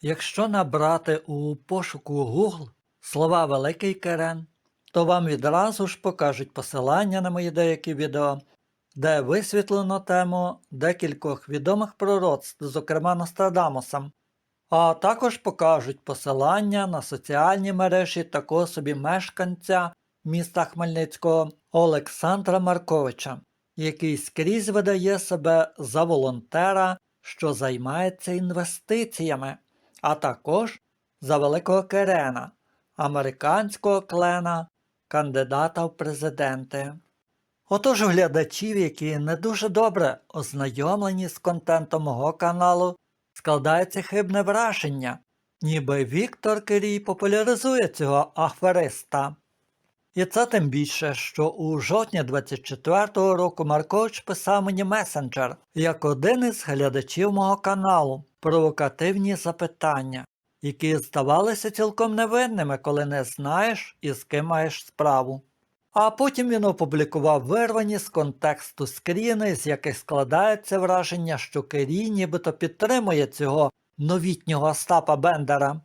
Якщо набрати у пошуку Google слова Великий Керен, то вам відразу ж покажуть посилання на мої деякі відео, де висвітлено тему декількох відомих пророцтв, зокрема Нострадамусом, а також покажуть посилання на соціальні мережі такого собі мешканця міста Хмельницького Олександра Марковича, який скрізь видає себе за волонтера, що займається інвестиціями, а також за Великого Керена, американського клена, кандидата в президенти. Отож, глядачів, які не дуже добре ознайомлені з контентом мого каналу, складається хибне враження, ніби Віктор Кирій популяризує цього афериста. І це тим більше, що у жовтні 24-го року Маркович писав мені месенджер як один із глядачів мого каналу провокативні запитання, які здавалися цілком невинними, коли не знаєш і з ким маєш справу. А потім він опублікував вирвані з контексту скріни, з яких складається враження, що Кирій нібито підтримує цього новітнього Остапа Бендера.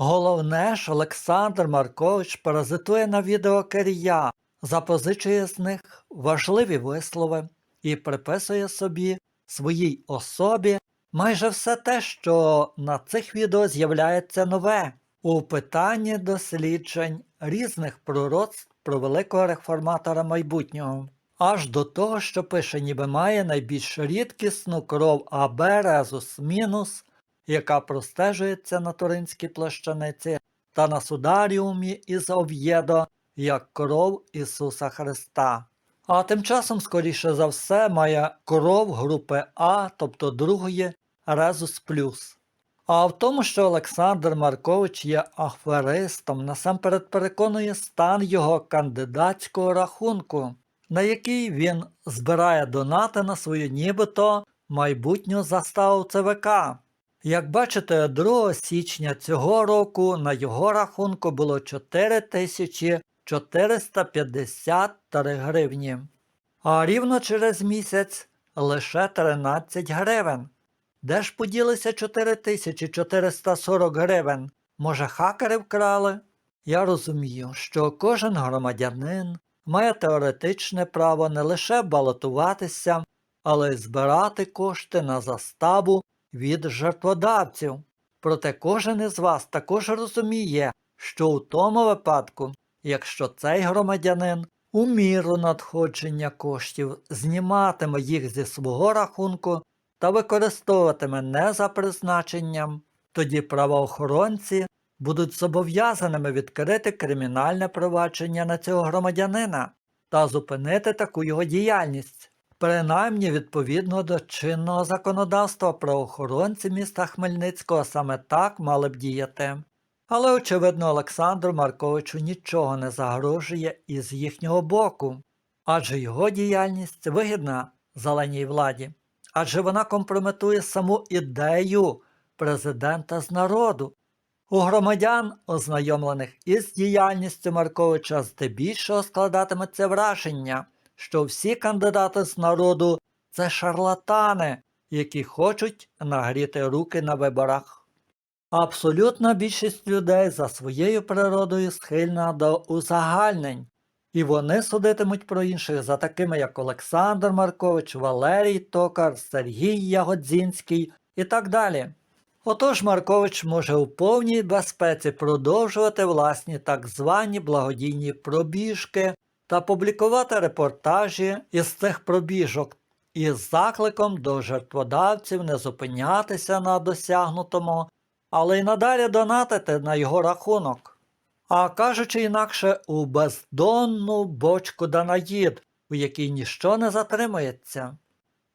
Головне ж, Олександр Маркович паразитує на відео Кирія, запозичує з них важливі вислови і приписує собі своїй особі майже все те, що на цих відео з'являється нове у питанні досліджень різних пророцтв про великого реформатора майбутнього. Аж до того, що пише, ніби має найбільш рідкісну кров АБ резус мінус, яка простежується на Туринській плащаниці та на сударіумі із Ов'єдо як кров Ісуса Христа. А тим часом, скоріше за все, має кров групи А, тобто другої резус плюс. А в тому, що Олександр Маркович є аферистом, насамперед переконує стан його кандидатського рахунку, на який він збирає донати на свою нібито майбутню заставу ЦВК. Як бачите, 2 січня цього року на його рахунку було 4453 гривні, а рівно через місяць лише 13 гривень. Де ж поділися 4440 гривень? Може, хакери вкрали? Я розумію, що кожен громадянин має теоретичне право не лише балотуватися, але й збирати кошти на заставу від жертводавців. Проте кожен із вас також розуміє, що у тому випадку, якщо цей громадянин у міру надходження коштів зніматиме їх зі свого рахунку та використовуватиме не за призначенням, тоді правоохоронці будуть зобов'язаними відкрити кримінальне провадження на цього громадянина та зупинити таку його діяльність. Принаймні, відповідно до чинного законодавства правоохоронці міста Хмельницького саме так мали б діяти. Але, очевидно, Олександру Марковичу нічого не загрожує із їхнього боку, адже його діяльність вигідна зеленій владі, адже вона компрометує саму ідею президента з народу. У громадян, ознайомлених із діяльністю Марковича, здебільшого складатиметься враження що всі кандидати з народу це шарлатани, які хочуть нагріти руки на виборах. Абсолютна більшість людей за своєю природою схильна до узагальнень, і вони судитимуть про інших за такими, як Олександр Маркович, Валерій Токар, Сергій Ягодзінський і так далі. Отож Маркович може у повній безпеці продовжувати власні так звані благодійні пробіжки та публікувати репортажі із цих пробіжок із закликом до жертводавців не зупинятися на досягнутому, але й надалі донатити на його рахунок. А кажучи інакше, у бездонну бочку Данаїд, у якій ніщо не затримується.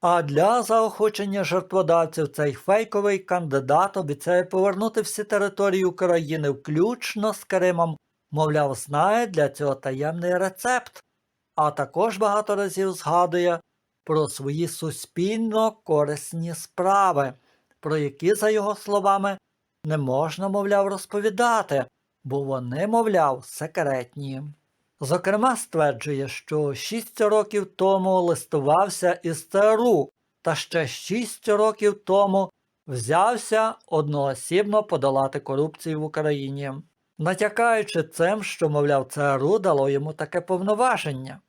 А для заохочення жертводавців цей фейковий кандидат обіцяє повернути всі території України, включно з Кримом, мовляв, знає для цього таємний рецепт, а також багато разів згадує про свої суспільно корисні справи, про які, за його словами, не можна, мовляв, розповідати, бо вони, мовляв, секретні. Зокрема, стверджує, що 6 років тому листувався із ЦРУ, та ще 6 років тому взявся одноосібно подолати корупцію в Україні, натякаючи цим, що, мовляв, ЦРУ дало йому таке повноваження.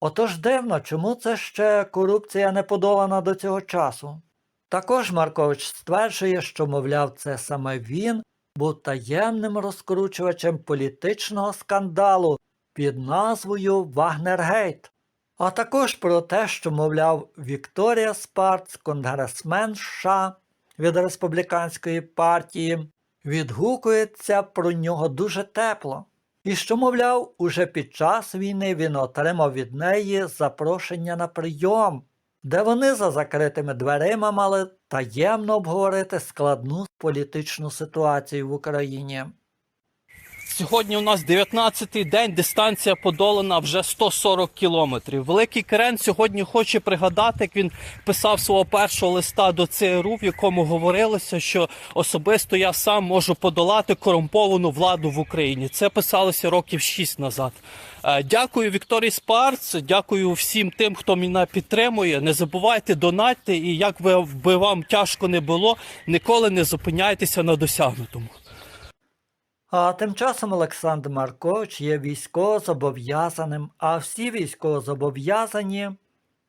Отож дивно, чому це ще корупція не подолана до цього часу. Також Маркович стверджує, що, мовляв, це саме він був таємним розкручувачем політичного скандалу під назвою Вагнергейт, а також про те, що, мовляв, Вікторія Спарц, конгресмен США від республіканської партії, відгукується про нього дуже тепло. І що, мовляв, уже під час війни він отримав від неї запрошення на прийом, де вони за закритими дверима мали таємно обговорити складну політичну ситуацію в Україні. Сьогодні у нас 19-й день, дистанція подолана вже 140 кілометрів. Великий Керен сьогодні хоче пригадати, як він писав свого першого листа до ЦРУ, в якому говорилося, що особисто я сам можу подолати корумповану владу в Україні. Це писалося років 6 назад. Е, Дякую Вікторії Спарц, дякую всім тим, хто мене підтримує. Не забувайте донатьте, і як би вам тяжко не було, ніколи не зупиняйтеся на досягнутому. А тим часом Олександр Маркович є військовозобов'язаним, а всі військовозобов'язані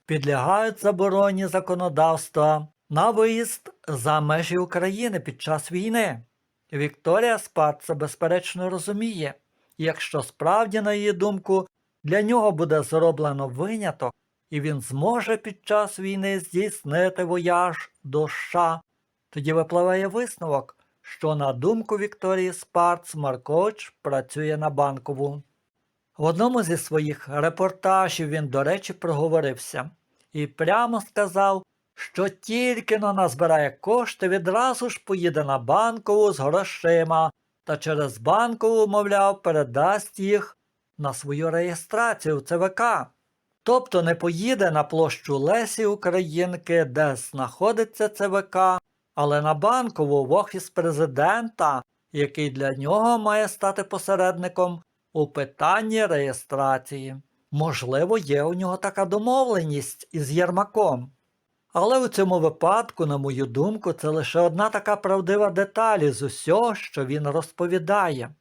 підлягають забороні законодавства на виїзд за межі України під час війни. Вікторія Спарт це безперечно розуміє, якщо справді, на її думку, для нього буде зроблено виняток, і він зможе під час війни здійснити вояж до США, тоді випливає висновок, що на думку Вікторії Спарц Маркович працює на банкову. В одному зі своїх репортажів він, до речі, проговорився і прямо сказав, що тільки но назбирає кошти, відразу ж поїде на банкову з грошима та через банкову, мовляв, передасть їх на свою реєстрацію в ЦВК. Тобто не поїде на площу Лесі Українки, де знаходиться ЦВК, але на банкову в офіс президента, який для нього має стати посередником у питанні реєстрації. Можливо, є у нього така домовленість із Єрмаком. Але у цьому випадку, на мою думку, це лише одна така правдива деталь із усього, що він розповідає.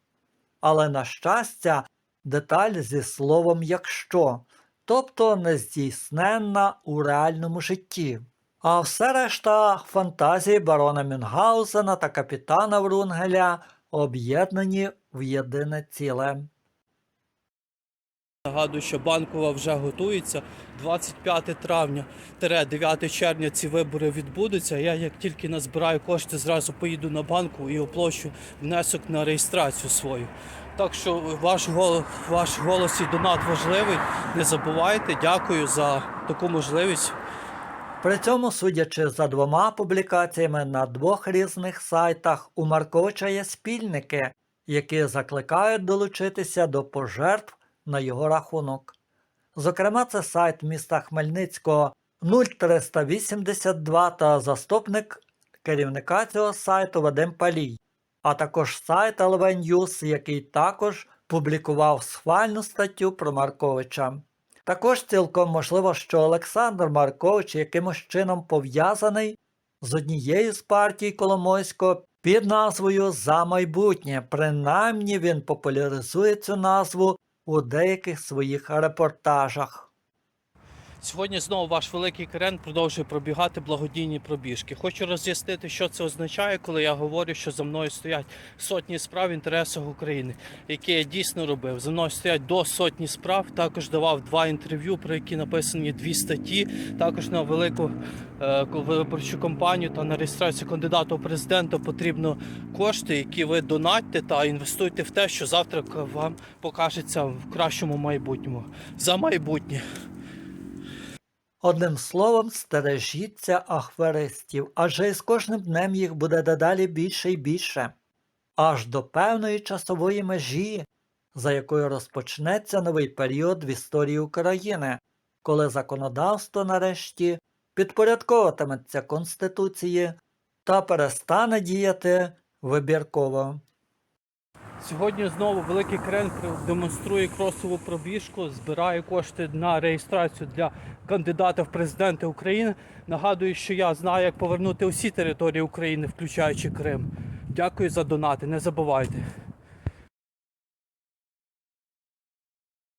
Але, на щастя, деталь зі словом якщо, тобто нездійсненна у реальному житті. А все решта фантазії барона Мюнгаузена та капітана Врунгеля об'єднані в єдине ціле. Нагадую, що банкова вже готується. 25 травня 9 червня ці вибори відбудуться. Я як тільки назбираю кошти, зразу поїду на банку і оплачу внесок на реєстрацію свою. Так що ваш голос, ваш голос і донат важливий. Не забувайте. Дякую за таку можливість. При цьому, судячи за двома публікаціями на двох різних сайтах, у Марковича є спільники, які закликають долучитися до пожертв на його рахунок. Зокрема, це сайт міста Хмельницького 0382 та заступник керівника цього сайту Вадим Палій, а також сайт LV News, який також публікував схвальну статтю про Марковича. Також цілком можливо, що Олександр Маркович якимось чином пов'язаний з однією з партій Коломойського під назвою За майбутнє. Принаймні він популяризує цю назву у деяких своїх репортажах. Сьогодні знову ваш великий Керен продовжує пробігати благодійні пробіжки. Хочу роз'яснити, що це означає, коли я говорю, що за мною стоять сотні справ в інтересах України, які я дійсно робив. За мною стоять до сотні справ. Також давав два інтерв'ю, про які написані дві статті. Також на велику е, виборчу кампанію та на реєстрацію кандидата у президента потрібно кошти, які ви донатьте та інвестуйте в те, що завтра вам покажеться в кращому майбутньому. За майбутнє. Одним словом, стережіться ахверистів, адже із кожним днем їх буде дедалі більше і більше, аж до певної часової межі, за якою розпочнеться новий період в історії України, коли законодавство нарешті підпорядковуватиметься Конституції та перестане діяти вибірково. Сьогодні знову Великий Крен демонструє кросову пробіжку, збирає кошти на реєстрацію для кандидата в президенти України. Нагадую, що я знаю, як повернути усі території України, включаючи Крим. Дякую за донати, не забувайте.